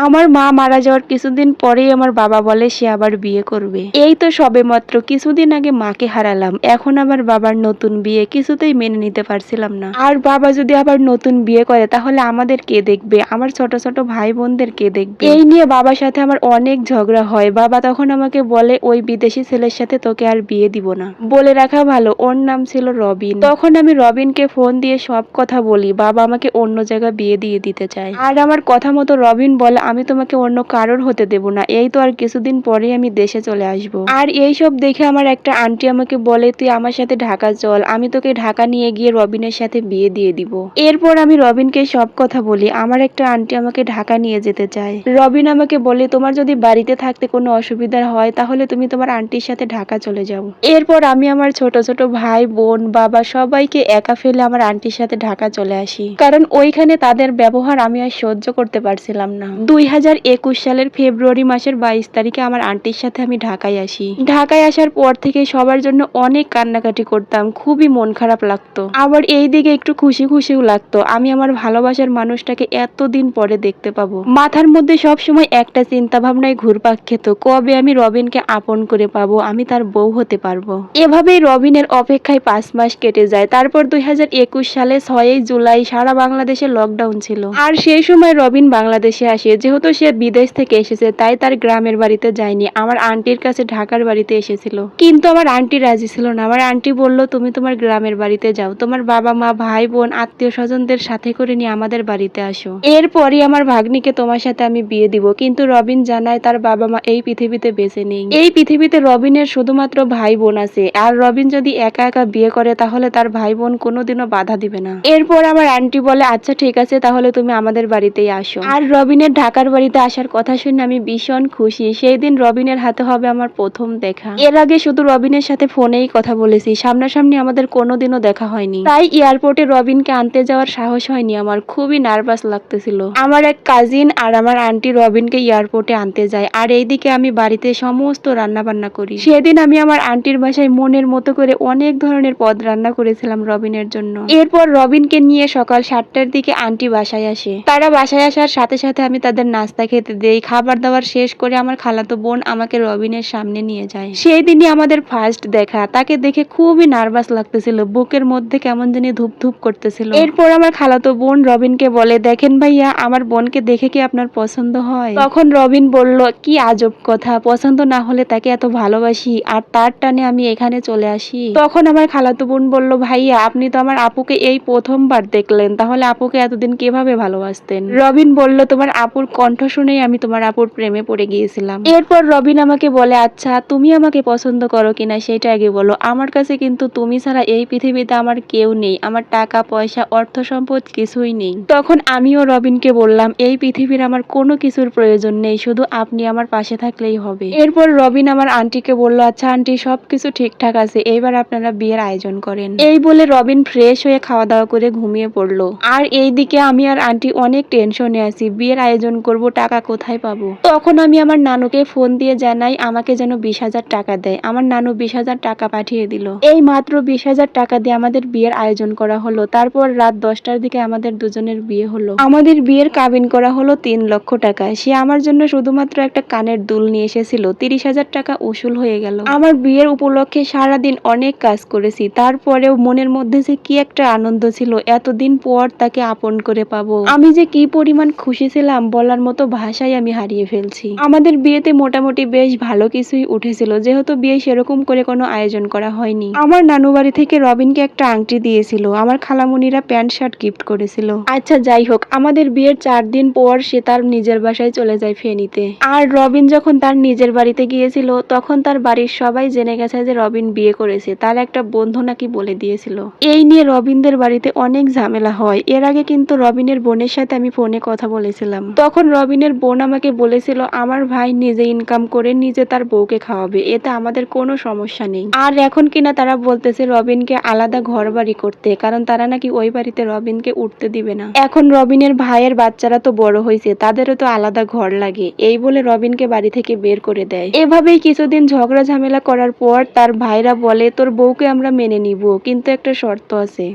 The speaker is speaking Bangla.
আমার মা মারা যাওয়ার কিছুদিন পরেই আমার বাবা বলে সে আবার বিয়ে করবে। এই তো সবে মাত্র কিছুদিন আগে মাকে হারালাম। এখন আমার বাবার নতুন বিয়ে কিছুতেই মেনে নিতে পারছিলাম না। আর বাবা যদি আবার নতুন বিয়ে করে, তাহলে আমাদের কে দেখবে? আমার ছোট ছোট ভাই বোনদের কে দেখবে? এই নিয়ে বাবার সাথে আমার অনেক ঝগড়া হয়। বাবা তখন আমাকে বলে, ওই বিদেশি ছেলের সাথে তোকে আর বিয়ে দিব না। বলে রাখা ভালো, ওর নাম ছিল রবিন। তখন আমি রবিনকে ফোন দিয়ে সব কথা বলি। বাবা আমাকে অন্য জায়গায় বিয়ে দিয়ে দিতে চায়। আর আমার কথা মতো রবিন বলে আমি তোমাকে অন্য কারোর হতে দেব না। এই তো আর কিছুদিন পরেই আমি দেশে চলে আসব। আর এই সব দেখে আমার একটা আন্টি আমাকে বলে, তুই আমার সাথে ঢাকা চল। আমি তোকে ঢাকা নিয়ে গিয়ে রবিনের সাথে বিয়ে দিয়ে দিব। এরপর আমি রবিনকে সব কথা বলি। আমার একটা আন্টি আমাকে ঢাকা নিয়ে যেতে চায়। রবিন আমাকে বলে, তোমার যদি বাড়িতে থাকতে কোনো অসুবিধা হয়, তাহলে তুমি তোমার আন্টির সাথে ঢাকা চলে যাও। এরপর আমি আমার ছোট ছোট ভাই, বোন, বাবা সবাইকে একা ফেলে আমার আন্টির সাথে ঢাকা চলে আসি। কারণ ওইখানে তাদের ব্যবহার আমি আর সহ্য করতে পারছিলাম না। দুই হাজার একুশ সালের ফেব্রুয়ারি মাসের বাইশ তারিখে আমার আন্টির সাথে আমি ঢাকায় আসি। ঢাকায় আসার পর থেকে সবার জন্য অনেক কান্নাকাটি করতাম, খুবই মন খারাপ লাগতো। আবার এই দিকে একটু খুশি খুশিও লাগতো, আমি আমার ভালোবাসার মানুষটাকে এতদিন পরে দেখতে পাবো। মাথার মধ্যে সব সময় একটা চিন্তা ভাবনায় ঘুরপাক খেত, কবে আমি রবিনকে আপন করে পাবো, আমি তার বউ হতে পারব। এভাবেই রবিনের অপেক্ষায় পাঁচ মাস কেটে যায়, তারপর দুই হাজার একুশ সালে ছয়ই জুলাই সারা বাংলাদেশে লকডাউন ছিল। আর সেই সময় রবিন বাংলাদেশে আসে যেহেতু সে বিদেশ থেকে এসেছে, তাই তার গ্রামের বাড়িতে যায়নি। আমার আন্টির কাছে ঢাকার বাড়িতে এসেছিল। কিন্তু আমার আন্টি রাজি ছিল না। আমার আন্টি বলল, তুমি তোমার গ্রামের বাড়িতে যাও। তোমার বাবা মা, ভাই, বোন, আত্মীয় স্বজনদের সাথে করে নিয়ে আমাদের বাড়িতে আসো। এরপরই আমার ভাগ্নিকে তোমার সাথে আমি বিয়ে দিব। কিন্তু রবিন জানায়, তার বাবা মা এই পৃথিবীতে বেঁচে নেই। এই পৃথিবীতে রবিনের শুধুমাত্র ভাই বোন আছে। আর রবিন যদি একা একা বিয়ে করে, তাহলে তার ভাই বোন কোনোদিনও বাধা দিবে না। এরপর আমার আন্টি বলে আচ্ছা ঠিক আছে, তাহলে তুমি আমাদের বাড়িতেই আসো। আর রবিনের ঢাকার বাড়িতে আসার কথা শুনে আমি ভীষণ খুশি। সেই দিন রবিনের হাতে হবে আমার প্রথম দেখা। এর আগে শুধু রবিনের সাথে ফোনেই কথা বলেছি। সামনাসামনি আমাদের কোনোদিনও দেখা হয়নি। তাই এয়ারপোর্টে রবিনকে আনতে যাওয়ার সাহস হয়নি। আমার খুবই নার্ভাস লাগতেছিল। আমার এক কাজিন আর আমার আন্টি রবিনকে এয়ারপোর্টে আনতে যায়। আর এইদিকে আমি বাড়িতে সমস্ত রান্না বান্না করি। সেদিন আমি আমার আন্টির বাসায় মনের মতো করে অনেক ধরনের পদ রান্না করেছিলাম রবিনের জন্য। এরপর রবিনকে নিয়ে সকাল সাতটার দিকে আন্টি বাসায় আসে। তারা বাসায় আসার সাথে সাথে আমি তাদের নাস্তা খেতে দেই, খাবার দাবার শেষ করে আমার খালাতো বোন আমাকে রবিনের সামনে নিয়ে যায়। সেই দিনই আমাদের ফার্স্ট দেখা। তাকে দেখে খুবই নার্ভাস লাগতেছিল, বুকের মধ্যে কেমন জানি ধুপ ধুপ করতেছিল। এরপর আমার খালাতো বোন রবিনকে বলে, দেখেন ভাইয়া, আমার বোনকে দেখে কি আপনার পছন্দ হয়? তখন রবিন বলল, কি আজব কথা, পছন্দ না হলে তাকে এত ভালোবাসি, আর তার টানে আমি এখানে চলে আসি। তখন আমার খালাতো বোন বলল, ভাইয়া, আপনি তো আমার আপুকে এই প্রথমবার দেখলেন, তাহলে আপুকে এতদিন কীভাবে ভালোবাসতেন? রবিন বলল, তোমার আপুর কণ্ঠ শুনেই আমি তোমার আপুর প্রেমে পড়ে গিয়েছিলাম। এরপর রবিন আমাকে বলে আচ্ছা তুমি আমাকে পছন্দ করো কিনা সেটা আগে বলো। আমার কাছে কিন্তু তুমি ছাড়া এই পৃথিবীতে আমার কেউ নেই। আমার টাকা, পয়সা, অর্থ সম্পদ কিছুই নেই। তখন আমিও রবিনকে বললাম, এই পৃথিবীর আমার কোনো কিছুর প্রয়োজন নেই। শুধু আপনি আমার পাশে থাকলেই হবে। এরপর রবিন আমার আন্টিকে বলল আচ্ছা আন্টি, সবকিছু ঠিকঠাক আছে। এইবার আপনারা বিয়ের আয়োজন করেন। এই বলে রবিন ফ্রেশ হয়ে খাওয়া দাওয়া করে ঘুমিয়ে পড়ল। আর এইদিকে আমি আর আন্টি অনেক টেনশনে আছি। বিয়ের আয়োজন করব, টাকা কোথায় পাবো? তখন আমি আমার নানুকে ফোন দিয়ে জানাই, আমাকে যেন বিশ হাজার টাকা দেয়। আমার নানু বিশ হাজার টাকা পাঠিয়ে দিল। এই মাত্র বিশ হাজার টাকা দিয়ে আমাদের বিয়ের আয়োজন করা হলো। তারপর রাত দশটার দিকে আমাদের দুজনের বিয়ে হলো। আমাদের বিয়ের কাবিন করা হলো তিন লক্ষ টাকায়। সে আমার জন্য শুধুমাত্র একটা কানের দুল নিয়ে এসেছিল। তিরিশ হাজার টাকা উসুল হয়ে গেল। আমার বিয়ের উপলক্ষে সারাদিন অনেক কাজ করেছি। তারপরেও মনের মধ্যে যে কি একটা আনন্দ ছিল, এতদিন পর তাকে আপন করে পাবো। আমি যে কি পরিমাণ খুশি ছিলাম বলার মতো ভাষাই আমি হারিয়ে ফেলছি। আমাদের বিয়েতে মোটামুটি বেশ ভালো কিছুই উঠেছিল, যেহেতু বিয়ে সেরকম করে কোনো আয়োজন করা হয়নি। আমার নানু বাড়ি থেকে রবিনকে একটা আংটি দিয়েছিল, আমার খালামুনিরা প্যান্ট, শার্ট গিফট করেছিল। আচ্ছা যাই হোক, আমাদের বিয়ের চার দিন পর সে তার নিজের বাসায় চলে যায় ফেনীতে। আর রবিন যখন তার নিজের বাড়িতে গিয়েছিল, তখন তার বাড়ির সবাই জেনে গেছে যে রবিন বিয়ে করেছে, তার একটা বন্ধু নাকি বলে দিয়েছিল। এই নিয়ে রবিনদের বাড়িতে অনেক ঝামেলা হয়, এর আগে কিন্তু রবিনের বোনের সাথে আমি ফোনে কথা বলেছিলাম। তখন রবিনের বোন আমাকে বলেছিল, আমার ভাই নিজে ইনকাম করে নিজে তার বউকে খাওয়াবে, এতে আমাদের কোনো সমস্যা নেই। আর এখন কিনা তারা বলতেছে, রবিনকে আলাদা ঘর বাড়ি করতে, কারণ তারা নাকি ওই বাড়িতে রবিনকে উঠতে দিবে না। এখন রবিনের ভাইয়ের বাচ্চারা তো বড় হয়েছে তাদেরও তো আলাদা ঘর লাগে, এই বলে রবিনকে বাড়ি থেকে বের করে দেয়। এভাবেই কিছুদিন ঝগড়া ঝামেলা করার পর তার ভাইরা বলে, তোর বউকে আমরা মেনে নিব, কিন্তু একটা শর্ত আছে।